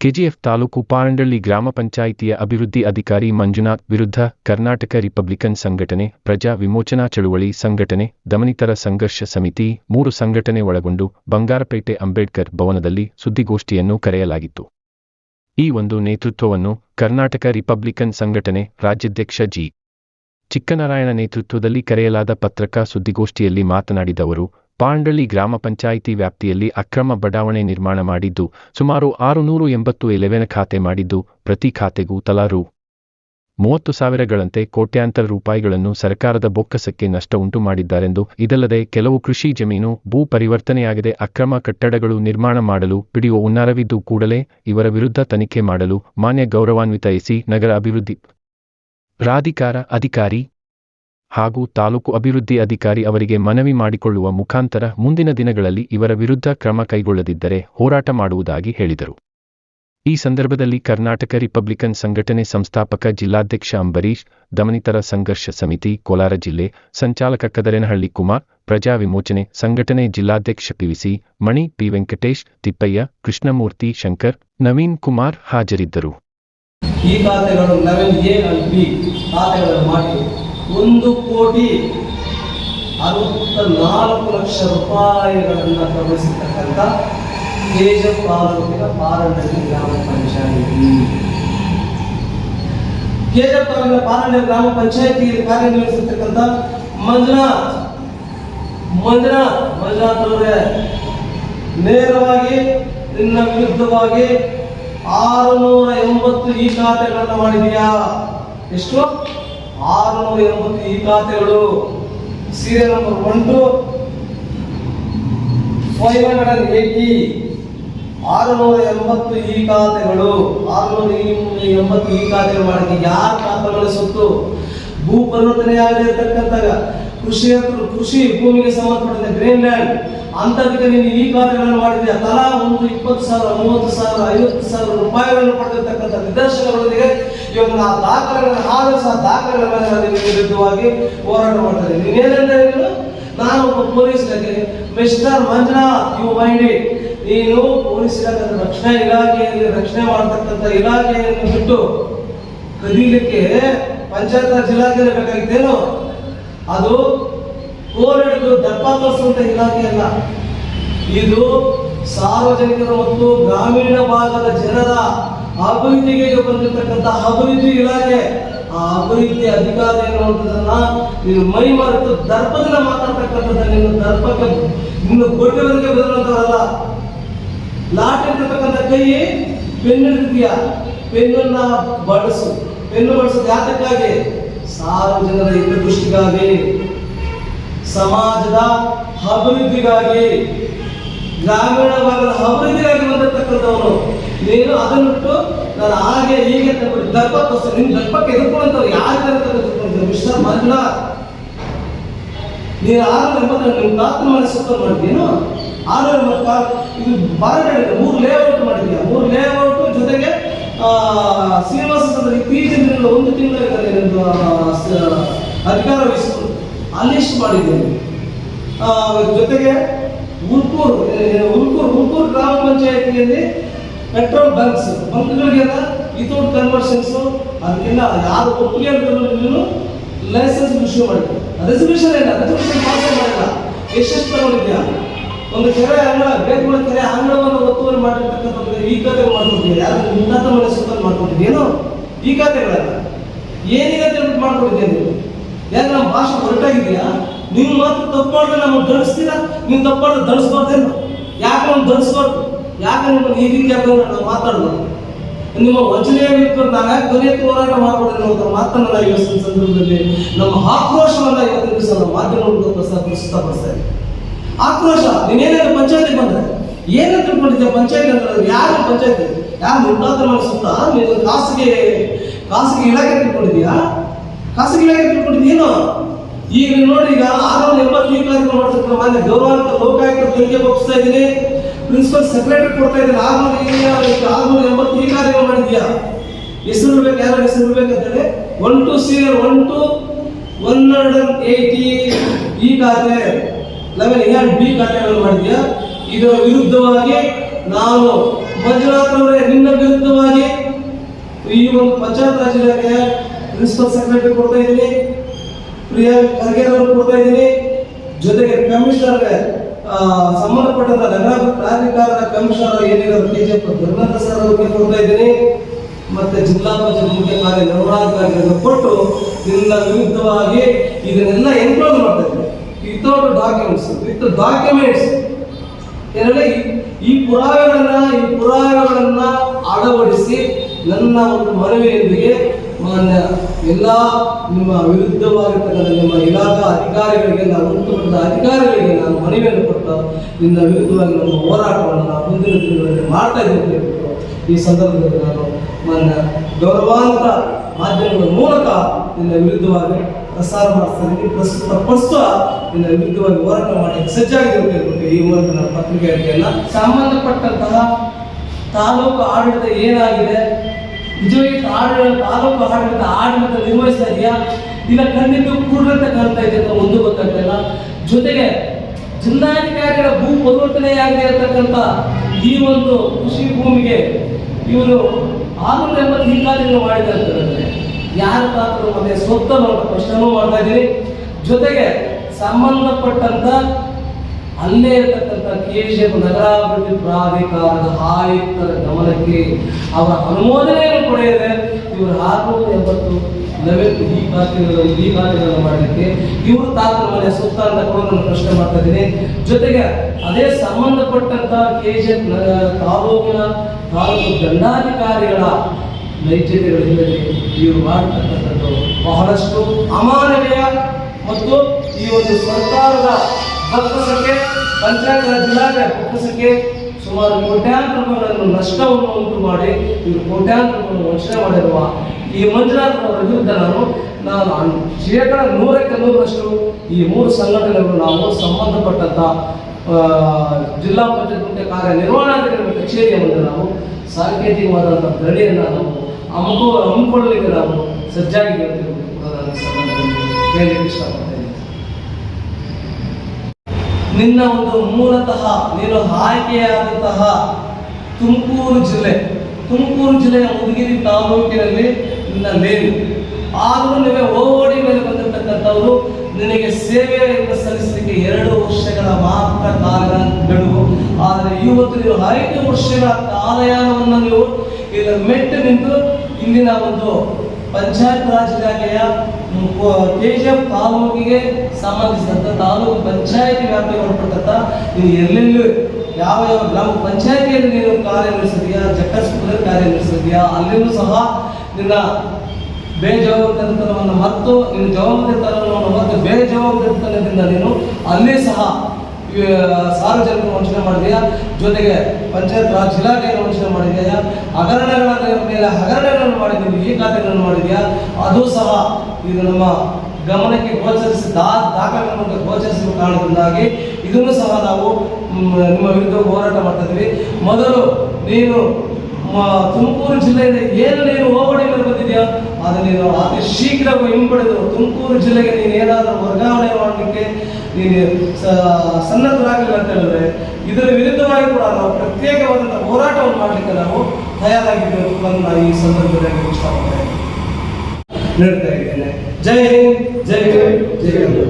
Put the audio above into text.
KGF taluk ಪಾರಂಡಳ್ಳಿ ಗ್ರಾಮ ಪಂಚಾಯಿತಿಯ ಅಭಿವೃದ್ಧಿ ಅಧಿಕಾರಿ ಮಂಜುನಾಥ್ ವಿರುದ್ಧ ಕರ್ನಾಟಕ ರಿಪಬ್ಲಿಕನ್ ಸಂಘಟನೆ, ಪ್ರಜಾ ವಿಮೋಚನಾ ಚಳುವಳಿ ಸಂಘಟನೆ, ದಮನಿತರ ಸಂಘರ್ಷ ಸಮಿತಿ, ಮೂರು ಸಂಘಟನೆ ಒಳಗೊಂಡು ಬಂಗಾರಪೇಟೆ ಅಂಬೇಡ್ಕರ್ ಭವನದಲ್ಲಿ ಸುದ್ದಿಗೋಷ್ಠಿಯನ್ನು ಕರೆಯಲಾಗಿತ್ತು. ಈ ಒಂದು ನೇತೃತ್ವವನ್ನು ಕರ್ನಾಟಕ ರಿಪಬ್ಲಿಕನ್ ಸಂಘಟನೆ ರಾಜ್ಯಾಧ್ಯಕ್ಷ ಜಿ. ಚಿಕ್ಕನಾರಾಯಣ ನೇತೃತ್ವದಲ್ಲಿ ಕರೆಯಲಾದ ಪತ್ರಕಾ ಸುದ್ದಿಗೋಷ್ಠಿಯಲ್ಲಿ ಮಾತನಾಡಿದ ಅವರು ಪಾಂಡಳ್ಳಿ ಗ್ರಾಮ ಪಂಚಾಯಿತಿ ವ್ಯಾಪ್ತಿಯಲ್ಲಿ ಅಕ್ರಮ ಬಡಾವಣೆ ನಿರ್ಮಾಣ ಮಾಡಿದ್ದು, ಸುಮಾರು ಆರುನೂರು ಎಂಬತ್ತು ಎಲೆವೆನ ಖಾತೆ ಮಾಡಿದ್ದು, ಪ್ರತಿ ಖಾತೆಗೂ ತಲಾ ರು ಮೂವತ್ತು ಸಾವಿರಗಳಂತೆ ಕೋಟ್ಯಾಂತರ ರೂಪಾಯಿಗಳನ್ನು ಸರ್ಕಾರದ ಬೊಕ್ಕಸಕ್ಕೆ ನಷ್ಟ ಉಂಟು ಮಾಡಿದ್ದಾರೆಂದು, ಇದಲ್ಲದೆ ಕೆಲವು ಕೃಷಿ ಜಮೀನು ಭೂ ಪರಿವರ್ತನೆಯಾಗದೆ ಅಕ್ರಮ ಕಟ್ಟಡಗಳು ನಿರ್ಮಾಣ ಮಾಡಲು ಪಿಡಿಒ ಉನ್ನಾರವಿದ್ದು ಕೂಡಲೇ ಇವರ ವಿರುದ್ಧ ತನಿಖೆ ಮಾಡಲು ಮಾನ್ಯ ಗೌರವಾನ್ವಿತ ಎಸಿ ನಗರ ಅಭಿವೃದ್ಧಿ ಪ್ರಾಧಿಕಾರ ಅಧಿಕಾರಿ ಹಾಗೂ ತಾಲೂಕು ಅಭಿವೃದ್ಧಿ ಅಧಿಕಾರಿ ಅವರಿಗೆ ಮನವಿ ಮಾಡಿಕೊಳ್ಳುವ ಮುಖಾಂತರ ಮುಂದಿನ ದಿನಗಳಲ್ಲಿ ಇವರ ವಿರುದ್ಧ ಕ್ರಮ ಕೈಗೊಳ್ಳದಿದ್ದರೆ ಹೋರಾಟ ಮಾಡುವುದಾಗಿ ಹೇಳಿದರು. ಈ ಸಂದರ್ಭದಲ್ಲಿ ಕರ್ನಾಟಕ ರಿಪಬ್ಲಿಕನ್ ಸಂಘಟನೆ ಸಂಸ್ಥಾಪಕ ಜಿಲ್ಲಾಧ್ಯಕ್ಷ ಅಂಬರೀಶ್ ದಮನಿತರ ಸಂಘರ್ಷ ಸಮಿತಿ, ಕೋಲಾರ ಜಿಲ್ಲೆ ಸಂಚಾಲಕ ಕದರೇನಹಳ್ಳಿ ಕುಮಾರ್, ಪ್ರಜಾ ವಿಮೋಚನೆ ಸಂಘಟನೆ ಜಿಲ್ಲಾಧ್ಯಕ್ಷ ಪಿವಿಸಿ, ಮಣಿ ಪಿ ವೆಂಕಟೇಶ್, ತಿಪ್ಪಯ್ಯ, ಕೃಷ್ಣಮೂರ್ತಿ ಶಂಕರ್, ನವೀನ್ ಕುಮಾರ್ ಹಾಜರಿದ್ದರು. ಈ ಖಾತೆಗಳು ಒಂದು ಕೋಟಿ ಅರವತ್ತ ನಾಲ್ಕು ಲಕ್ಷ ರೂಪಾಯಿಗಳನ್ನು ಗಮನಿಸಿರ್ತಕ್ಕಂಥ ಕೆಜೆಫ್ ತಾಲೂಕಿನ ಗ್ರಾಮ ಪಂಚಾಯಿತಿ. ಕೆಜೆಫ್ ತಾಲೂಕಿನ ಗ್ರಾಮ ಪಂಚಾಯಿತಿಯಲ್ಲಿ ಕಾರ್ಯನಿರ್ವಹಿಸಿರ್ತಕ್ಕಂಥ ಮಂಜುನಾಥ್. ಮಂಜುನಾಥ್ ಮಂಜುನಾಥ್ ಅವರೇ, ನೇರವಾಗಿ ನಿನ್ನ ವಿರುದ್ಧವಾಗಿ ಆರುನೂರ ಎಂಬತ್ತು ಈ ಖಾತೆಗಳನ್ನು ಮಾಡಿದೀಯಾ ಎಷ್ಟು? ಆರುನೂರ ಎಂಬತ್ತು ಈ ಖಾತೆಗಳು serial number one two five hundred eighty ಆರುನೂರ ಎಂಬತ್ತು ಈ ಖಾತೆಗಳು, ಆರುನೂರ ಎಂಬತ್ತು ಈ ಖಾತೆಗಳು ಮಾಡಿದ್ವಿ ಯಾರ ಖಾತೆಗಳ ಸುತ್ತು? ಭೂ ಪರಿವರ್ತನೆ ಆಗದಿರ್ತಕ್ಕಂಥ ಕೃಷಿ ಕೃಷಿ ಭೂಮಿಗೆ ಸಂಬಂಧಪಟ್ಟ ಗ್ರೀನ್ ಲ್ಯಾಂಡ್ ಅಂತದಕ್ಕೆ ನೀನು ಈ ಖಾತೆಗಳನ್ನು ಮಾಡಿದ್ಯಾ? ತಲಾ ಒಂದು, ಇಪ್ಪತ್ತು ಸಾವಿರ, ಮೂವತ್ತು ಸಾವಿರ, ಐವತ್ತು ಸಾವಿರ ರೂಪಾಯಿಗಳನ್ನು ಪಡೆದಿರ್ತಕ್ಕಂಥ ನಿದರ್ಶನಗಳೊಂದಿಗೆ ಇವಾಗ ಆ ದಾಖಲೆಗಳನ್ನು ಆಧರಿಸ ದಾಖಲೆಗಳ ವಿರುದ್ಧವಾಗಿ ಹೋರಾಟ ನೀನೇನಂದ್ರೆ ಹೇಳಿದ್ರು ನಾನು ಒಬ್ಬ police mister Manjunath you mind it ನೀನು ಪೊಲೀಸ್ ಇಲಾಖೆ ರಕ್ಷಣಾ ಇಲಾಖೆಯಲ್ಲಿ ರಕ್ಷಣೆ ಮಾಡ್ತಕ್ಕಂಥ ಇಲಾಖೆಯನ್ನು ಬಿಟ್ಟು ಕದೀಲಿಕ್ಕೆ ಪಂಚಾಯತ್ ರಾಜ್ ಇಲಾಖೆ ಬೇಕಾಗಿತ್ತೇನು? ಅದು ಕೋರಿಡಿದು ದಪ್ಪ ತೋರಿಸುವಂತ ಇಲಾಖೆ ಅಲ್ಲ. ಇದು ಸಾರ್ವಜನಿಕರು ಮತ್ತು ಗ್ರಾಮೀಣ ಭಾಗದ ಜನರ ಅಭಿವೃದ್ಧಿಗೆ ಬಂದಿರತಕ್ಕಂಥ ಅಭಿವೃದ್ಧಿ ಇಲಾಖೆ, ಆ ಅಭಿವೃದ್ಧಿ ಅಧಿಕಾರಿ ಅನ್ನುವಂಥದ್ದನ್ನ ನೀನು ಮೈ ಮರೆತು ದರ್ಪದಿಂದ ಮಾತಾಡ್ತಕ್ಕಂಥದ್ದು ನಿನ್ನ ದರ್ಪಕ್ಕೆ, ನಿನ್ನ ಕೊಟ್ಟಿರೋದಕ್ಕೆ ಬದಲಂತವರಲ್ಲ ಲಾಟ್ ಇರ್ತಕ್ಕಂಥ ಕೈ ಪೆನ್ ಹಿಡಿದೀಯಾ ಪೆನ್ನನ್ನ ಬಳಸು ಪೆನ್ನು ಬಳಸೋದು ಯಾತಕ್ಕಾಗಿ? ಸಾರ್ವಜನರ ಜನರ ಹಿತದೃಷ್ಟಿಗಾಗಿ, ಸಮಾಜದ ಅಭಿವೃದ್ಧಿಗಾಗಿ ಗ್ರಾಮೀಣ ಭಾಗದ ಅಭಿವೃದ್ಧಿಗಾಗಿ ಬಂದಿರತಕ್ಕಂಥವನು. ನೀನು ಅದನ್ನು ಬಿಟ್ಟು ನಾನು ಹಾಗೆ ಹೀಗೆ ಅಂತ ನಿನ್ ದರ್ಪ ತೋರಿಸ್ತೀನಿ. ನಿನ್ನ ದರ್ಪಕ್ಕೆ ಎದುರ್ಕೊಳ್ಳೋಂಥವ್ರು ಯಾರು ವಿಶ್ವ ಮಂಜುನಾಥ್. ನೀನು ಆರು ನಿಮ್ಮ ಪ್ರಾರ್ಥನೆ ಮಾಡಿ ಸುತ್ತ ಮಾಡಿದ್ಯೇನು ಆರು ಎಂಬತ್ತು ಇದು ಬಾರಡಿದೆ ಮೂರು ಲೇಔಟ್ ಮಾಡಿದ್ಯಾ? ಮೂರು ಲೇಔಟ್ ಜೊತೆಗೆ ಶ್ರೀನಿವಾಸ ಅಂದ್ರೆ ಇತ್ತೀಚಿನ ಒಂದು ತಿಂಗಳಿದ್ದಾರೆ ಅಧಿಕಾರ ವಹಿಸಿಕೊಂಡು ಅನ್ಲಿಸ್ಟ್ ಮಾಡಿದ್ದೇನೆ ಜೊತೆಗೆ ಉಲ್ಕೂರು ಉಲ್ಕೂರು ಉಲ್ಕೂರು ಗ್ರಾಮ ಪಂಚಾಯತಿಯಲ್ಲಿ ಪೆಟ್ರೋಲ್ ಬಂಕ್ಸ್, ಬಂಕ್ಗಳಿಗೆಲ್ಲ ವಿತೌಟ್ ಕನ್ವರ್ಷನ್ಸ್ ಅದಕ್ಕೆಲ್ಲ ಯಾರು ಒಪ್ಪಿಗೆ ನೀನು ಲೈಸೆನ್ಸ್ ಇಶ್ಯೂ ಮಾಡಿ ರೆಸಲ್ಯೂಷನ್ ಇಲ್ಲ ರೆಸಲ್ಯೂಷನ್ ಪಾಸ್ ಮಾಡಿಲ್ಲ ಎಷ್ಟೆಷ್ಟು ತಗೊಂಡಿದ್ಯಾ ಒಂದು ಕೆರೆ ಅಂಗಳ ಬೇಕುಗಳ ಕೆರೆ ಅಂಗಳವನ್ನು ಒತ್ತುವರಿ ಮಾಡಿರ್ತಕ್ಕಂಥದ್ದು ಈ ಖಾತೆ ಮಾಡ್ಕೊಟ್ಟಿದ್ಯಾ ಯಾರು ಉನ್ನತ ಮನೆ ಸುತ್ತ ಮಾಡ್ಕೊಂಡಿದ್ಯೇನು ಈ ಖಾತೆಗಳಲ್ಲ. ಏನಿದೆ ಅಂತ ಹೇಳ್ಬಿಟ್ಟು ಮಾಡ್ಕೊಂಡಿದ್ಯಾ ನೀವು? ಯಾಕೆ ನಮ್ಮ ಭಾಷೆ ಹೊರಟಾಗಿದ್ಯಾ ನೀವು ಮಾತ್ರ ತಪ್ಪು ಮಾಡಿದ್ರೆ ನಮ್ಮನ್ನು ದಂಡಿಸ್ತೀರಾ ನೀವು ತಪ್ಪು ಮಾಡಿದ್ರೆ ದಂಡಿಸ್ಬಾರ್ದೇನು ಯಾಕೆ ನಮ್ಗೆ ದಂಡಿಸ್ಬಾರ್ದು ಯಾಕೆ ನಿಮ್ಮನ್ನು ಈ ರೀತಿ ನಾವು ಮಾತಾಡೋದು ನಿಮ್ಮ ವಂಚನೆಯಾಗಿತ್ತು ನಾವು ಯಾಕೆ ಎತ್ತಿ ಹೋರಾಟ ಮಾಡಬಾರ್ದು ಅನ್ನುವಂಥ ಮಾತನ್ನ ನಾವು ಇವತ್ತಿನ ಸಂದರ್ಭದಲ್ಲಿ ನಮ್ಮ ಆಕ್ರೋಶವನ್ನ ಇವತ್ತಿನ ದಿವಸ ನಮ್ಮ ಮಾಧ್ಯಮಗಳು ಪ್ರಸ್ತಾಪ ಪ್ರಸ್ತುತಪಡಿಸ್ತಾ ಇದ್ದೀವಿ ಆಕ್ರೋಶ, ನೀನೇನಾದ್ರು ಪಂಚಾಯತಿ ಬಂದ್ರೆ ಏನಂತ ತಿಳ್ಕೊಂಡಿದ್ದೆ ಪಂಚಾಯತ್ ಅಂದ್ರೆ ಯಾರು ಪಂಚಾಯತ್ ಯಾರು ಮನೆ ಸುತ್ತ ನೀನು ಖಾಸಗಿ ಖಾಸಗಿ ಇಲಾಖೆ ತಿಳ್ಕೊಂಡಿದ್ಯಾ? ಖಾಸಗಿ ಇಲಾಖೆ ತಿಳ್ಕೊಂಡಿದ್ದೀನೋ ಈಗ ನೀವು ನೋಡಿ ಈಗ ಆರು ಎಂಬತ್ತು ಕಾರ್ಯಕ್ರಮ ಮಾಡ್ತಿರ್ತಾರೆ ಮಾನ್ಯ ಗೌರವಾನ್ವಿತ ಲೋಕಾಯುಕ್ತ ತೆರಿಗೆ ಒಪ್ಪಿಸ್ತಾ ಇದ್ದೀನಿ. ಪ್ರಿನ್ಸಿಪಲ್ ಸೆಕ್ರೆಟರಿ ಕೊಡ್ತಾ ಇದ್ದಿಲ್ಲ ಆರ್ನೂರು ಈಗ ಆರ್ನೂರ ಎಂಬತ್ತು ಈ ಕಾರ್ಯಗಳು ಮಾಡಿದ್ಯಾ ಹೆಸರು ಇರ್ಬೇಕು ಯಾರು ಹೆಸರು ಬೇಕಂತೇಳಿ one two senior one two one hundred eighty ಈ ಖಾತೆ ಲೆವೆನ್ ಎ ಬಿ ಖಾತೆಗಳನ್ನು ಮಾಡಿದ್ಯಾ ಇದರ ವಿರುದ್ಧವಾಗಿ ನಾನು ಮಂಜುನಾಥ್ ಅವರೇ, ನಿನ್ನ ವಿರುದ್ಧವಾಗಿ ಈ ಒಂದು ಪಂಚಾಯತ್ ರಾಜ್ ಇಲಾಖೆಯ ಪ್ರಿನ್ಸಿಪಲ್ ಸೆಕ್ರೆಟರಿ ಕೊಡ್ತಾ ಇದ್ದೀನಿ. ಪ್ರಿಯಾ ಖರ್ಗೆ ಅವರು ಕೊಡ್ತಾ ಇದ್ದೀನಿ. ಜೊತೆಗೆ ಕಮಿಷನರ್ಗೆ ಸಂಬಂಧಪಟ್ಟಂತ ನಗರ ಪ್ರಾಧಿಕಾರದ ಕಮಿಷನರ್ ಏನಿರೋದು ಜಿ ಧರ್ಮೇಂದ್ರ ಸರ್ ಅವರಿಗೆ ಕೊಡ್ತಾ ಇದ್ದೀನಿ. ಮತ್ತೆ ಜಿಲ್ಲಾ ಪಂಚಾಯತ್ ಮುಖ್ಯ ಕಾರ್ಯ ನಿರ್ವಹಣಾಧಿಕಾರಿಗಳನ್ನು ಕೊಟ್ಟು ಇದನ್ನ ವಿರುದ್ಧವಾಗಿ ಇದನ್ನೆಲ್ಲ ಎನ್ಕ್ಲೋಸ್ ಮಾಡ್ತಾ ಇದ್ದಾರೆ ವಿತೌಟ್ ಡಾಕ್ಯುಮೆಂಟ್ಸ್, ವಿತ್ ಡಾಕ್ಯುಮೆಂಟ್ಸ್. ಏನಂದ್ರೆ ಈ ಪುರಾವೆಗಳನ್ನ ಈ ಪುರಾವೆಗಳನ್ನ ಅಳವಡಿಸಿ ನನ್ನ ಒಂದು ಮನವಿಯೊಂದಿಗೆ ಮಾನ್ಯ ಎಲ್ಲ ನಿಮ್ಮ ವಿರುದ್ಧವಾಗಿರ್ತಕ್ಕಂಥ ನಿಮ್ಮ ಇಲಾಖಾ ಅಧಿಕಾರಿಗಳಿಗೆ ನಾವು ಉನ್ನತ ಮಟ್ಟದ ಅಧಿಕಾರಿಗಳಿಗೆ ನಾನು ಮನವಿಯನ್ನು ಕೊಟ್ಟು ನಿನ್ನ ವಿರುದ್ಧವಾಗಿ ನಮ್ಮ ಹೋರಾಟವನ್ನು ನಾವು ಮುಂದಿನ ದಿನಗಳಲ್ಲಿ ಮಾಡ್ತಾ ಇದ್ದೇವೆ ಈ ಸಂದರ್ಭದಲ್ಲಿ ನಾನು ಮಾನ್ಯ ಗೌರವಾಂತ ಮಾಧ್ಯಮಗಳ ಮೂಲಕ ನಿನ್ನ ವಿರುದ್ಧವಾಗಿ ಪ್ರಸಾರ ಮಾಡಿಸ್ತಾ ಪ್ರಸ್ತುತ ಪ್ರಸ್ತುತ ನಿನ್ನ ವಿರುದ್ಧವಾಗಿ ಹೋರಾಟ ಮಾಡಿ ಸಜ್ಜಾಗಿದೆ ಅಂತ ಈ ಮೂಲಕ ನನ್ನ ಪತ್ರಿಕೆಯನ್ನು ಸಂಬಂಧಪಟ್ಟಂತಹ ತಾಲೂಕು ಆಡಳಿತ ಏನಾಗಿದೆ ನಿಜವಾಗಿ ಆಡಳಿತ, ತಾಲೂಕು ಆಡಳಿತ ಆಡಳಿತ ನಿರ್ವಹಿಸ್ತಾ ಇದೆಯಾ? ಇಲ್ಲ ಖಂಡಿತ ಪೂರ್ಣತೆ ಕಾಣ್ತಾ ಇದೆ ಅಂತ ಒಂದು ಗೊತ್ತಾಗ್ತಿಲ್ಲ ಜೊತೆಗೆ ಜಿಲ್ಲಾಧಿಕಾರಿಗಳ ಭೂ ಪರಿವರ್ತನೆಯಾಗಿದೆ ಇರತಕ್ಕಂಥ ಈ ಒಂದು ಕೃಷಿ ಭೂಮಿಗೆ ಇವರು ಆರುನೂರ ಎಂಬತ್ತು ಹಿಂಗಾದಿಗಳು ಮಾಡಿದ್ದಾರೆ ಅಂತ ಹೇಳಿದ್ರೆ ಯಾರ ಪಾತ್ರ ಮತ್ತೆ ಸ್ವತ್ತ ಪ್ರಶ್ನೆ ಮಾಡ್ತಾ ಇದ್ದೀನಿ. ಜೊತೆಗೆ ಸಂಬಂಧಪಟ್ಟಂತ ಅಲ್ಲೇ ಇರತಕ್ಕಂಥ ಕೇಶವ ನಗರಾಭಿವೃದ್ಧಿ ಪ್ರಾಧಿಕಾರದ ಆಯುಕ್ತರ ಗಮನಕ್ಕೆ ಅವರ ಅನುಮೋದನೆಯನ್ನು ಪಡೆಯದೆ ಇವರು ಆರುನೂರ ಎಂಬತ್ತು ನವೆಂಟು ಈ ಖಾತೆಗಳನ್ನು ಈ ಖಾತೆಗಳನ್ನು ಮಾಡಲಿಕ್ಕೆ ಇವರು ತಾತನ ಮನೆ ಸುತ್ತ ಅಂತ ನಾನು ಪ್ರಶ್ನೆ ಮಾಡ್ತಾ ಇದ್ದೀನಿ. ಜೊತೆಗೆ ಅದೇ ಸಂಬಂಧಪಟ್ಟಂತ ನಗರ ತಾಲೂಕಿನ, ತಾಲೂಕು ದಂಡಾಧಿಕಾರಿಗಳ ನೈತಿಕಗಳಿಲ್ಲದೆ ಇವರು ಮಾಡತಕ್ಕಂಥದ್ದು ಬಹಳಷ್ಟು ಅಮಾನವೀಯ ಮತ್ತು ಈ ಒಂದು ಸರ್ಕಾರದ ಬೊಕ್ಕಸಕ್ಕೆ ಪಂಚಾಯತ್ ರಾಜ್ ಇಲಾಖೆ ಸಂಖ್ಯೆ ಸುಮಾರು ಕೋಟ್ಯಾಂತರ ರೂಪಾಯಿಗಳನ್ನು ನಷ್ಟವನ್ನು ಉಂಟು ಮಾಡಿ ಇವರು ಕೋಟ್ಯಾಂತರ ರೂಪಾಯಿಗಳನ್ನು ವಂಚನೆ ಮಾಡಿರುವ ಈ ಮಂಜುನಾಥರವರ ವಿರುದ್ಧ ನಾನು ನಾನು ಶೇಕಡ ನೂರಕ್ಕೆ ನೂರರಷ್ಟು ಈ ಮೂರು ಸಂಘಟನೆಗಳು ನಾವು ಸಂಬಂಧಪಟ್ಟಂಥ ಜಿಲ್ಲಾ ಪಂಚಾಯತ್ ಮುಖ್ಯ ಕಾರ್ಯನಿರ್ವಹಣಾಧಿಕಾರಿ ಕಚೇರಿಯ ಮುಂದೆ ನಾವು ಸಾಂಕೇತಿಕವಾದಂಥ ಧರಣಿಯನ್ನು ನಾವು ಹಮ್ಮಿಕೊ ಹಮ್ಮಿಕೊಳ್ಳಲಿಕ್ಕೆ ನಾವು ಸಜ್ಜಾಗಿ ಹೇಳ್ತೀವಿ ಕೂಡ ನಾನು ಈ ಸಂದರ್ಭದಲ್ಲಿ ಹೇಳಲಿಕ್ಕೆ ಇಷ್ಟಪಡ್ತೇನೆ ನಿನ್ನ ಒಂದು ಮೂಲತಃ ನೀನು ಆಯ್ಕೆಯಾದಂತಹ ತುಮಕೂರು ಜಿಲ್ಲೆ, ತುಮಕೂರು ಜಿಲ್ಲೆಯ ಮುದುಗಿರಿ ತಾಲೂಕಿನಲ್ಲಿ ನಿನ್ನ ಮೇಲು ಆದರೂ ನಿಮಗೆ ಓಡಿ ಮೇಲೆ ಬಂದಿರತಕ್ಕಂಥವರು, ನಿನಗೆ ಸೇವೆಯನ್ನು ಸಲ್ಲಿಸಲಿಕ್ಕೆ ಎರಡು ವರ್ಷಗಳ ಮಾತ್ರ ಕಾಲಗಳು ಆದರೆ ಇವತ್ತು ನೀವು ಐದು ವರ್ಷಗಳ ಕಾಲಯಾನವನ್ನು ನೀವು ಇದರ ಮೆಟ್ಟು ನಿಂತು ಇಂದಿನ ಒಂದು ಪಂಚಾಯತ್ ರಾಜ್ ಇಲಾಖೆಯ ಕೆಜಿಎಫ್ ತಾಲೂಕಿಗೆ ಸಂಬಂಧಿಸಿದಂಥ ತಾಲೂಕು ಪಂಚಾಯತಿ ವ್ಯಾಪ್ತಿಗೆ ಒಳಪಟ್ಟಂತ ಇದು ಎಲ್ಲೆಲ್ಲೂ ಯಾವ ಯಾವ ಗ್ರಾಮ ಪಂಚಾಯತಿಯಲ್ಲಿ ನೀನು ಕಾರ್ಯನಿರ್ವಹಿಸಿದೆಯಾ ಜಕ್ಕಸ್ಪುರದಲ್ಲಿ ಕಾರ್ಯನಿರ್ವಹಿಸಿದೆಯಾ ಅಲ್ಲಿಯೂ ಸಹ ನಿನ್ನ ಬೇಜವಾಬ್ದಾರಿತನವನ್ನು ಮತ್ತು ನಿನ್ನ ಜವಾಬ್ದಾರಿತನವನ್ನು ಮತ್ತು ಬೇಜವಾಬ್ದಾರಿತನದಿಂದ ನೀನು ಅಲ್ಲಿ ಸಹ ಸಾರ್ವಜನಿಕರು ವಂಚನೆ ಮಾಡಿದೆಯಾ? ಜೊತೆಗೆ ಪಂಚಾಯತ್ ರಾಜ್ ಇಲಾಖೆಯನ್ನು ವಂಚನೆ ಮಾಡಿದೆಯಾ? ಹಗರಣಗಳ ಮೇಲೆ ಹಗರಣಗಳನ್ನು ಮಾಡಿದ್ದೀವಿ ಈ ಖಾತೆಗಳನ್ನು ಮಾಡಿದೆಯಾ ಅದು ಸಹ ಇದು ನಮ್ಮ ಗಮನಕ್ಕೆ ಗೋಚರಿಸಿ ದಾ ದಾಖಲೆಗಳನ್ನು ಗೋಚರಿಸುವ ಕಾರಣದಿಂದಾಗಿ ಇದನ್ನು ಸಹ ನಾವು ನಿಮ್ಮ ವಿರುದ್ಧ ಹೋರಾಟ ಮಾಡ್ತಾ ಮೊದಲು ನೀನು ತುಮಕೂರು ಜಿಲ್ಲೆಯಲ್ಲಿ ಏನು ನೀನು ಹೋಬಳಿ ಮೇಲೆ ಬಂದಿದೆಯಾ ಅದು ನೀನು ಅತಿ ಶೀಘ್ರ ಹಿಂಪಡೆದು ತುಮಕೂರು ಜಿಲ್ಲೆಗೆ ನೀನು ಏನಾದರೂ ವರ್ಗಾವಣೆ ಮಾಡಲಿಕ್ಕೆ ನೀನು ಸನ್ನದ್ಧರಾಗಲಿಲ್ಲ ಅಂತ ಹೇಳಿದ್ರೆ ಇದರ ವಿರುದ್ಧವಾಗಿ ಕೂಡ ನಾವು ಪ್ರತ್ಯೇಕವಾದಂಥ ಹೋರಾಟವನ್ನು ಮಾಡಲಿಕ್ಕೆ ನಾವು ತಯಾರಾಗಿದ್ದೇವೆ ಅಂತ ನಾನು ಈ ಸಂದರ್ಭದಲ್ಲಿ ಇಷ್ಟಪಡ್ತೇನೆ ಹೇಳ್ತಾ ಇದ್ದೇನೆ. ಜೈ ಹಿಂದ್ ಜೈ ಹಿಂದ್ ಜೈ ಹಿಂದ್